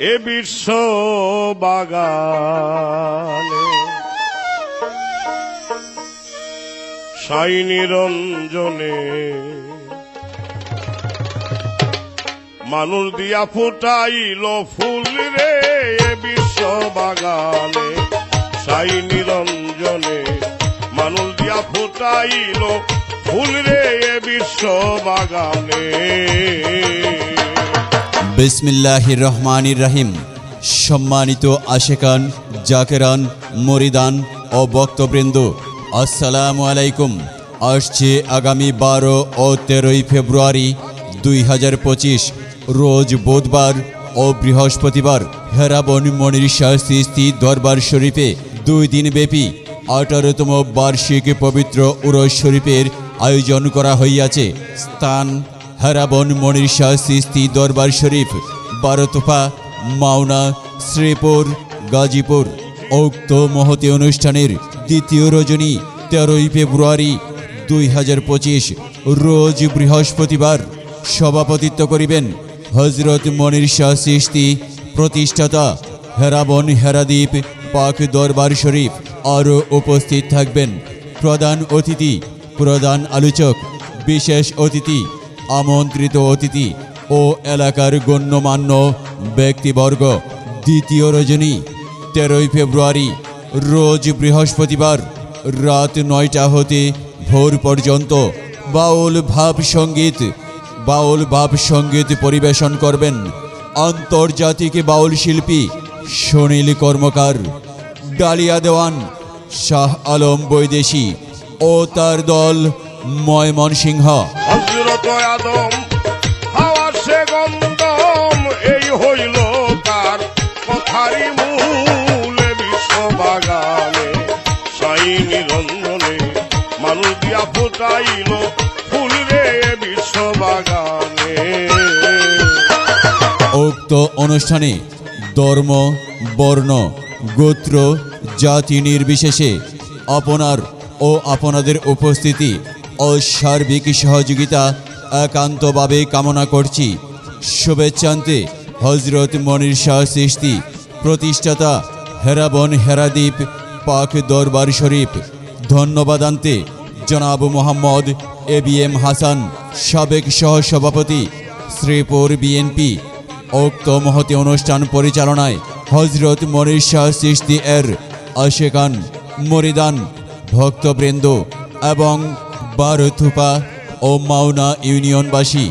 এ বিশ্ব বাগানে সাই নিরঞ্জনে মানুষ দিয়া ফুটাইল ফুল রে এ বিশ্ব বাগানে সাই নিরঞ্জনে মানুষ দিয়া ফুটাইল ফুল রে এ বিশ্ব বাগানে বিসমিল্লাহির রহমানির রাহিম সম্মানিত আশেকান, জাকেরান, মরিদান ও বক্তবৃন্দ, আসসালামু আলাইকুম। আসছে আগামী বারো ও তেরোই ফেব্রুয়ারি দুই হাজার পঁচিশ, রোজ বুধবার ও বৃহস্পতিবার হেরাবন মনির শাস্তি দরবার শরীফে দুই দিন ব্যাপী আঠারোতম বার্ষিক পবিত্র উরস শরীফের আয়োজন করা হইয়াছে। স্থান হারাবন মনির শাহ সিস্তি দরবার শরীফ বারোতফা মাওনা, শ্রীপুর, গাজীপুর। উক্ত মহতি অনুষ্ঠানের দ্বিতীয় রজনী তেরোই ফেব্রুয়ারি দুই হাজার পঁচিশ, রোজ বৃহস্পতিবার সভাপতিত্ব করিবেন হজরত মনির শাহ সিস্তি প্রতিষ্ঠাতা হেরাবন হেরাদ্বীপ পাক দরবার শরীফ। আরও উপস্থিত থাকবেন প্রধান অতিথি, প্রধান আলোচক, বিশেষ অতিথি আমন্ত্রিত অতিথি ও এলাকার গণ্যমান্য ব্যক্তিবর্গ, দ্বিতীয় রজনী, তেরোই ফেব্রুয়ারি, রোজ বৃহস্পতিবার রাত নয়টা হতে ভোর পর্যন্ত বাউল ভাব সংগীত, বাউল ভাব সংগীত পরিবেশন করবেন আন্তর্জাতিক বাউল শিল্পী সুনীল কর্মকার, ডালিয়া দেওয়ান, শাহ আলম বৈদেশী ও তার দল ময়মনসিংহ। হাওয়া সে এই হইল তার কথারি মূল সাই নিরঞ্জনে মানুষ দিয়া ফুটাইল ফুল রে উক্ত অনুষ্ঠানে ধর্ম, বর্ণ, গোত্র, জাতি নির্বিশেষে আপনার ও আপনাদের উপস্থিতি ও সার্বিক সহযোগিতা একান্তভাবে কামনা করছি। শুভেচ্ছান্তে হজরত মনির শাহ সৃষ্টি প্রতিষ্ঠাতা হেরাবন হেরাদ্বীপ পাক দরবার শরীফ। ধন্যবাদ ধন্যবাদান্তে জনাব Mohammad A B M Hasan, সাবেক সহসভাপতি, শ্রীপুর বিএনপি উক্ত মহতি অনুষ্ঠান পরিচালনায় হজরত মনির শাহ সৃষ্টি এর আশেকান, মরিদান, ভক্তবৃন্দ এবং বারথুপা ও মাওনা ইউনিয়নবাসী।